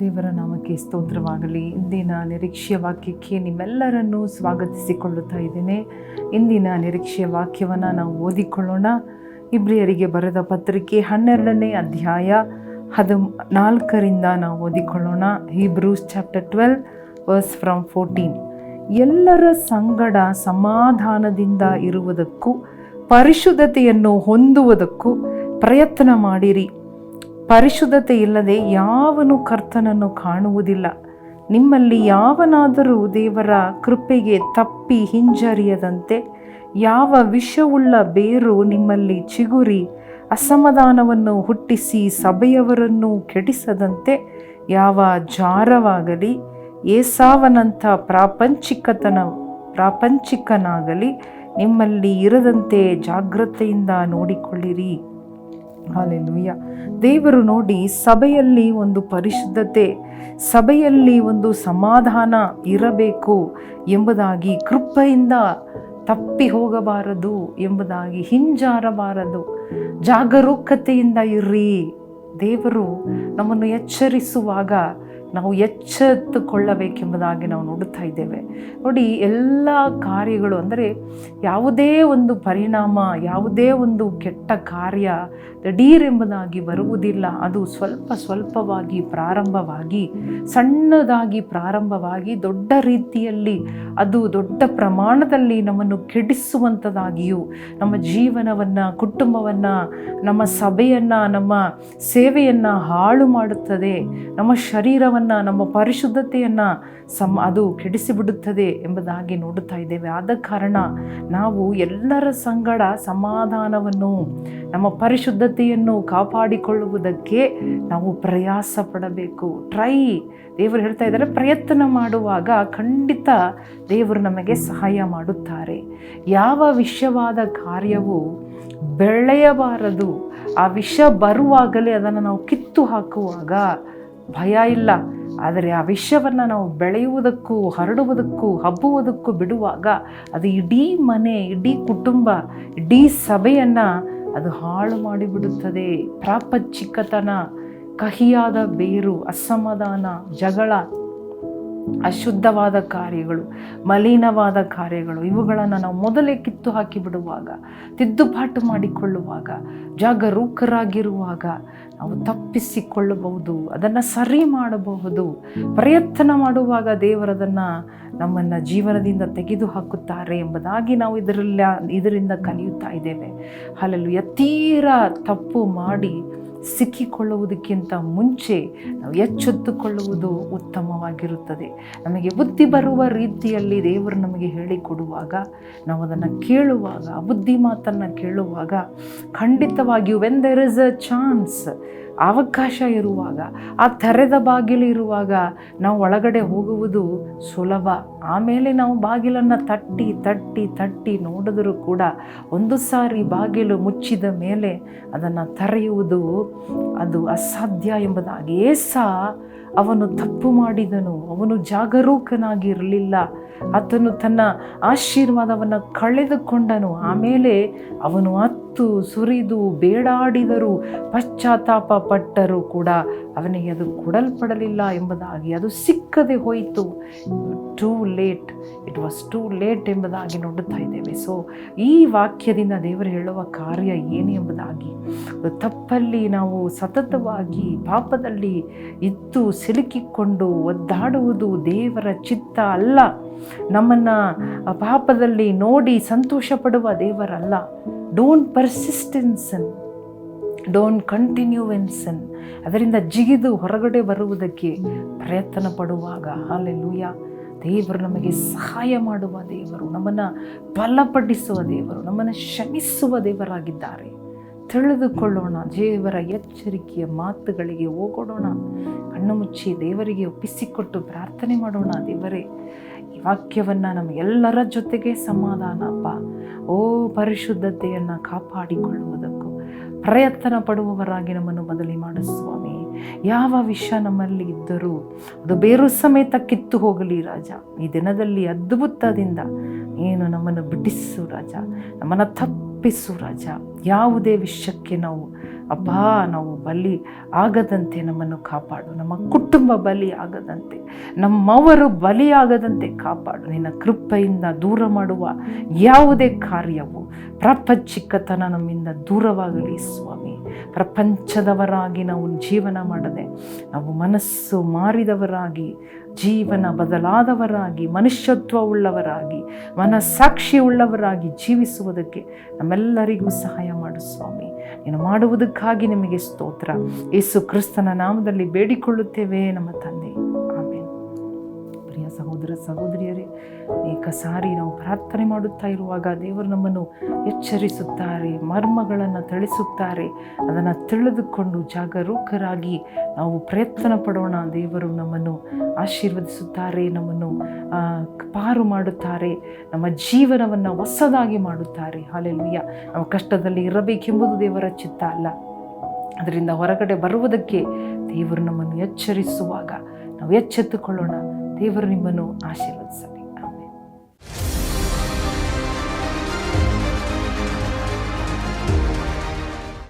ದೇವರ ನಾಮಕ್ಕೆ ಸ್ತೋತ್ರವಾಗಲಿ. ಇಂದಿನ ನಿರೀಕ್ಷೆಯ ವಾಕ್ಯಕ್ಕೆ ನಿಮ್ಮೆಲ್ಲರನ್ನೂ ಸ್ವಾಗತಿಸಿಕೊಳ್ಳುತ್ತಾ ಇದ್ದೇನೆ. ಇಂದಿನ ನಿರೀಕ್ಷೆಯ ವಾಕ್ಯವನ್ನು ನಾವು ಓದಿಕೊಳ್ಳೋಣ. ಇಬ್ರಿಯರಿಗೆ ಬರೆದ ಪತ್ರಿಕೆ ಹನ್ನೆರಡನೇ ಅಧ್ಯಾಯ ಹದ ನಾಲ್ಕರಿಂದ ನಾವು ಓದಿಕೊಳ್ಳೋಣ. Hebrews chapter twelve, verse from fourteen. ಎಲ್ಲರ ಸಂಗಡ ಸಮಾಧಾನದಿಂದ ಇರುವುದಕ್ಕೂ, ಪರಿಶುದ್ಧತೆಯನ್ನು ಹೊಂದುವುದಕ್ಕೂ ಪ್ರಯತ್ನ ಮಾಡಿರಿ. ಪರಿಶುದ್ಧತೆ ಇಲ್ಲದೆ ಯಾವನು ಕರ್ತನನ್ನು ಕಾಣುವುದಿಲ್ಲ. ನಿಮ್ಮಲ್ಲಿ ಯಾವನಾದರೂ ದೇವರ ಕೃಪೆಗೆ ತಪ್ಪಿ ಹಿಂಜರಿಯದಂತೆ, ಯಾವ ವಿಷವುಳ್ಳ ಬೇರು ನಿಮ್ಮಲ್ಲಿ ಚಿಗುರಿ, ಅಸಮಾಧಾನವನ್ನು ಹುಟ್ಟಿಸಿ ಸಭೆಯವರನ್ನು ಕೆಡಿಸದಂತೆ, ಯಾವ ಜಾರವಾಗಲಿ, ಏಸಾವನಂಥ ಪ್ರಾಪಂಚಿಕತನ, ಪ್ರಾಪಂಚಿಕನಾಗಲಿ ನಿಮ್ಮಲ್ಲಿ ಇರದಂತೆ ಜಾಗ್ರತೆಯಿಂದ ನೋಡಿಕೊಳ್ಳಿರಿ. ಹಾಲೆಲೂಯ ದೇವರು ನೋಡಿ ಸಭೆಯಲ್ಲಿ ಒಂದು ಪರಿಶುದ್ಧತೆ, ಸಭೆಯಲ್ಲಿ ಒಂದು ಸಮಾಧಾನ ಇರಬೇಕು ಎಂಬುದಾಗಿ, ಕೃಪೆಯಿಂದ ತಪ್ಪಿ ಹೋಗಬಾರದು ಎಂಬುದಾಗಿ, ಹಿಂಜಾರಬಾರದು. ಜಾಗರೂಕತೆಯಿಂದ ಇರ್ರಿ. ದೇವರು ನಮ್ಮನ್ನು ಎಚ್ಚರಿಸುವಾಗ ನಾವು ಎಚ್ಚೆತ್ತುಕೊಳ್ಳಬೇಕೆಂಬುದಾಗಿ ನಾವು ನೋಡುತ್ತಾ ಇದ್ದೇವೆ. ನೋಡಿ, ಎಲ್ಲ ಕಾರ್ಯಗಳು ಅಂದರೆ ಯಾವುದೇ ಒಂದು ಪರಿಣಾಮ, ಯಾವುದೇ ಒಂದು ಕೆಟ್ಟ ಕಾರ್ಯ ಎಂಬುದಾಗಿ ಬರುವುದಿಲ್ಲ. ಅದು ಸ್ವಲ್ಪ ಸ್ವಲ್ಪವಾಗಿ ಪ್ರಾರಂಭವಾಗಿ, ಸಣ್ಣದಾಗಿ ಪ್ರಾರಂಭವಾಗಿ, ದೊಡ್ಡ ರೀತಿಯಲ್ಲಿ, ಅದು ದೊಡ್ಡ ಪ್ರಮಾಣದಲ್ಲಿ ನಮ್ಮನ್ನು ಕೆಡಿಸುವಂಥದ್ದಾಗಿಯೂ ನಮ್ಮ ಜೀವನವನ್ನು, ಕುಟುಂಬವನ್ನು, ನಮ್ಮ ಸಭೆಯನ್ನು, ನಮ್ಮ ಸೇವೆಯನ್ನು ಹಾಳು ಮಾಡುತ್ತದೆ. ನಮ್ಮ ಶರೀರವನ್ನು ನಮ್ಮ ಪರಿಶುದ್ಧತೆಯನ್ನು ಸಮ, ಅದು ಕೆಡಿಸಿಬಿಡುತ್ತದೆ ಎಂಬುದಾಗಿ ನೋಡುತ್ತಾ ಇದ್ದೇವೆ. ಆದ ಕಾರಣ ನಾವು ಎಲ್ಲರ ಸಂಗಡ ಸಮಾಧಾನವನ್ನು, ನಮ್ಮ ಪರಿಶುದ್ಧತೆಯನ್ನು ಕಾಪಾಡಿಕೊಳ್ಳುವುದಕ್ಕೆ ನಾವು ಪ್ರಯಾಸ ಪಡಬೇಕು ಟ್ರೈ, ದೇವರು ಹೇಳ್ತಾ ಇದ್ದಾರೆ, ಪ್ರಯತ್ನ ಮಾಡುವಾಗ ಖಂಡಿತ ದೇವರು ನಮಗೆ ಸಹಾಯ ಮಾಡುತ್ತಾರೆ. ಯಾವ ವಿಷಯವಾದ ಕಾರ್ಯವು ಬೆಳೆಯಬಾರದು, ಆ ವಿಷ ಬರುವಾಗಲೇ ಅದನ್ನು ನಾವು ಕಿತ್ತು ಹಾಕುವಾಗ ಭಯ ಇಲ್ಲ. ಆದರೆ ಆ ವಿಷಯವನ್ನು ನಾವು ಬೆಳೆಯುವುದಕ್ಕೂ, ಹರಡುವುದಕ್ಕೂ, ಹಬ್ಬುವುದಕ್ಕೂ ಬಿಡುವಾಗ ಅದು ಇಡೀ ಮನೆ, ಇಡೀ ಕುಟುಂಬ, ಇಡೀ ಸಭೆಯನ್ನು ಅದು ಹಾಳು ಮಾಡಿಬಿಡುತ್ತದೆ. ಪ್ರಾಪಂಚಿಕತನ, ಕಹಿಯಾದ ಬೇರು, ಅಸಮಾಧಾನ, ಜಗಳ ಅಶುದ್ಧವಾದ ಕಾರ್ಯಗಳು, ಮಲಿನವಾದ ಕಾರ್ಯಗಳು, ಇವುಗಳನ್ನು ನಾವು ಮೊದಲೇ ಕಿತ್ತು ಹಾಕಿ ಬಿಡುವಾಗ, ತಿದ್ದುಪಾಟು ಮಾಡಿಕೊಳ್ಳುವಾಗ, ಜಾಗರೂಕರಾಗಿರುವಾಗ ನಾವು ತಪ್ಪಿಸಿಕೊಳ್ಳಬಹುದು, ಅದನ್ನು ಸರಿ ಮಾಡಬಹುದು, ಪ್ರಯತ್ನ ಮಾಡುವಾಗ ದೇವರದನ್ನು ನಮ್ಮನ್ನು ಜೀವನದಿಂದ ತೆಗೆದು ಹಾಕುತ್ತಾರೆ ಎಂಬುದಾಗಿ ನಾವು ಇದರಲ್ಲ ಇದರಿಂದ ಕಲಿಯುತ್ತಾ ಇದ್ದೇವೆ. ಅಲ್ಲಲು ತೀರ ತಪ್ಪು ಮಾಡಿ ಸಿಕ್ಕಿಕೊಳ್ಳುವುದಕ್ಕಿಂತ ಮುಂಚೆ ನಾವು ಎಚ್ಚೆತ್ತುಕೊಳ್ಳುವುದು ಉತ್ತಮವಾಗಿರುತ್ತದೆ. ನಮಗೆ ಬುದ್ಧಿ ಬರುವ ರೀತಿಯಲ್ಲಿ ದೇವರು ನಮಗೆ ಹೇಳಿಕೊಡುವಾಗ, ನಾವು ಅದನ್ನು ಕೇಳುವಾಗ ಬುದ್ಧಿ ಮಾತನ್ನು ಕೇಳುವಾಗ ಖಂಡಿತವಾಗಿಯೂ when there is a chance ಅವಕಾಶ ಇರುವಾಗ, ಆ ತೆರೆದ ಬಾಗಿಲು ಇರುವಾಗ ನಾವು ಒಳಗಡೆ ಹೋಗುವುದು ಸುಲಭ. ಆಮೇಲೆ ನಾವು ಬಾಗಿಲನ್ನು ತಟ್ಟಿ ತಟ್ಟಿ ತಟ್ಟಿ ನೋಡಿದರೂ ಕೂಡ ಒಂದು ಸಾರಿ ಬಾಗಿಲು ಮುಚ್ಚಿದ ಮೇಲೆ ಅದನ್ನು ತೆರೆಯುವುದು ಅದು ಅಸಾಧ್ಯ ಎಂಬುದಾಗಿಯೇ ಏಸ ಅವನು ತಪ್ಪು ಮಾಡಿದನು, ಅವನು ಜಾಗರೂಕನಾಗಿರಲಿಲ್ಲ. ಆತನು ತನ್ನ ಆಶೀರ್ವಾದವನ್ನು ಕಳೆದುಕೊಂಡನು. ಆಮೇಲೆ ಅವನು ಹತ್ತು ಸುರಿದು ಬೇಡಾಡಿದರು ಪಶ್ಚಾತ್ತಾಪ ಪಟ್ಟರು ಕೂಡ ಅವನಿಗೆ ಅದು ಕೊಡಲ್ಪಡಲಿಲ್ಲ ಎಂಬುದಾಗಿ ಅದು ಸಿಕ್ಕದೆ ಹೋಯಿತು. Too late it was too late ಎಂಬುದಾಗಿ ನೋಡುತ್ತಾ ಇದ್ದೇವೆ. ಸೊ ಈ ವಾಕ್ಯದಿಂದ ದೇವರು ಹೇಳುವ ಕಾರ್ಯ ಏನು ಎಂಬುದಾಗಿ. ತಪ್ಪಲ್ಲಿ ನಾವು ಸತತವಾಗಿ ಪಾಪದಲ್ಲಿ ಇದ್ದು ಸಿಲುಕಿಕೊಂಡು ಒದ್ದಾಡುವುದು ದೇವರ ಚಿತ್ತ ಅಲ್ಲ. ನಮ್ಮನ್ನು ಪಾಪದಲ್ಲಿ ನೋಡಿ ಸಂತೋಷ ಪಡುವ ದೇವರಲ್ಲ ಡೋಂಟ್ ಪರ್ಸಿಸ್ಟೆನ್ಸನ್ ಡೋಂಟ್ ಕಂಟಿನ್ಯೂವೆನ್ಸನ್ ಅದರಿಂದ ಜಿಗಿದು ಹೊರಗಡೆ ಬರುವುದಕ್ಕೆ ಪ್ರಯತ್ನ ಪಡುವಾಗ ಹಾಲೆಲ್ಲೂಯ ದೇವರು ನಮಗೆ ಸಹಾಯ ಮಾಡುವ ದೇವರು, ನಮ್ಮನ್ನು ಬಲಪಡಿಸುವ ದೇವರು, ನಮ್ಮನ್ನು ಶ್ರಮಿಸುವ ದೇವರಾಗಿದ್ದಾರೆ. ತಿಳಿದುಕೊಳ್ಳೋಣ, ದೇವರ ಎಚ್ಚರಿಕೆಯ ಮಾತುಗಳಿಗೆ ಹೋಗೋಣ. ಕಣ್ಣು ಮುಚ್ಚಿ ದೇವರಿಗೆ ಒಪ್ಪಿಸಿಕೊಟ್ಟು ಪ್ರಾರ್ಥನೆ ಮಾಡೋಣ. ದೇವರೇ, ಈ ವಾಕ್ಯವನ್ನು ನಮಗೆಲ್ಲರ ಜೊತೆಗೆ ಸಮಾಧಾನ ಅಪ್ಪ. ಓ ಪರಿಶುದ್ಧತೆಯನ್ನು ಕಾಪಾಡಿಕೊಳ್ಳುವುದಕ್ಕೂ ಪ್ರಯತ್ನ ಪಡುವವರಾಗಿ ನಮ್ಮನ್ನು ಬದಲಿ ಮಾಡು ಸ್ವಾಮಿ. ಯಾವ ವಿಷ ನಮ್ಮಲ್ಲಿ ಇದ್ದರೂ ಅದು ಬೇರು ಸಮೇತ ಕಿತ್ತು ಹೋಗಲಿ ರಾಜ. ಈ ದಿನದಲ್ಲಿ ಅದ್ಭುತದಿಂದ ನೀನು ನಮ್ಮನ್ನು ಬಿಡಿಸು ರಾಜ. ನಮ್ಮನ್ನು ತಪ್ಪಿಸು ರಾಜ. ಯಾವುದೇ ವಿಷಯಕ್ಕೆ ನಾವು ಅಪ್ಪ ನಾವು ಬಲಿ ಆಗದಂತೆ ನಮ್ಮನ್ನು ಕಾಪಾಡು. ನಮ್ಮ ಕುಟುಂಬ ಬಲಿ ಆಗದಂತೆ, ನಮ್ಮವರು ಬಲಿಯಾಗದಂತೆ ಕಾಪಾಡು. ನಿನ್ನ ಕೃಪೆಯಿಂದ ದೂರ ಮಾಡುವ ಯಾವುದೇ ಕಾರ್ಯವು ಪ್ರಾಪಂಚಿಕತನ ನಮ್ಮಿಂದ ದೂರವಾಗಲಿ ಸ್ವಾಮಿ. ಪ್ರಪಂಚದವರಾಗಿ ನಾವು ಜೀವನ ಮಾಡದೆ, ನಾವು ಮನಸ್ಸು ಮಾರಿದವರಾಗಿ, ಜೀವನ ಬದಲಾದವರಾಗಿ ಮನುಷ್ಯತ್ವ ಉಳ್ಳವರಾಗಿ ಮನಸ್ಸಾಕ್ಷಿ ಉಳ್ಳವರಾಗಿ ಜೀವಿಸುವುದಕ್ಕೆ ನಮ್ಮೆಲ್ಲರಿಗೂ ಸಹಾಯ ಮಾಡು ಸ್ವಾಮಿ. ನೀನು ಮಾಡುವುದಕ್ಕಾಗಿ ನಿಮಗೆ ಸ್ತೋತ್ರ. ಯೇಸು ಕ್ರಿಸ್ತನ ನಾಮದಲ್ಲಿ ಬೇಡಿಕೊಳ್ಳುತ್ತೇವೆ ನಮ್ಮ ತಂದೆ. ಸಹೋದರ ಸಹೋದರಿಯರೇ ಅನೇಕ ಸಾರಿ ನಾವು ಪ್ರಾರ್ಥನೆ ಮಾಡುತ್ತಾ ಇರುವಾಗ ದೇವರು ನಮ್ಮನ್ನು ಎಚ್ಚರಿಸುತ್ತಾರೆ, ಮರ್ಮಗಳನ್ನು ತಿಳಿಸುತ್ತಾರೆ ಅದನ್ನು ತಿಳಿದುಕೊಂಡು ಜಾಗರೂಕರಾಗಿ ನಾವು ಪ್ರಯತ್ನ ಪಡೋಣ. ದೇವರು ನಮ್ಮನ್ನು ಆಶೀರ್ವದಿಸುತ್ತಾರೆ, ನಮ್ಮನ್ನು ಪಾರು ಮಾಡುತ್ತಾರೆ, ನಮ್ಮ ಜೀವನವನ್ನು ಹೊಸದಾಗಿ ಮಾಡುತ್ತಾರೆ. ಹಾಲೆಲುಯ್ಯ ನಾವು ಕಷ್ಟದಲ್ಲಿ ಇರಬೇಕೆಂಬುದು ದೇವರ ಚಿತ್ತ ಅಲ್ಲ. ಅದರಿಂದ ಹೊರಗಡೆ ಬರುವುದಕ್ಕೆ ದೇವರು ನಮ್ಮನ್ನು ಎಚ್ಚರಿಸುವಾಗ ನಾವು ಎಚ್ಚೆತ್ತುಕೊಳ್ಳೋಣ. ದೇವರು ನಿಮ್ಮನ್ನು ಆಶೀರ್ವದಿಸಲಿ.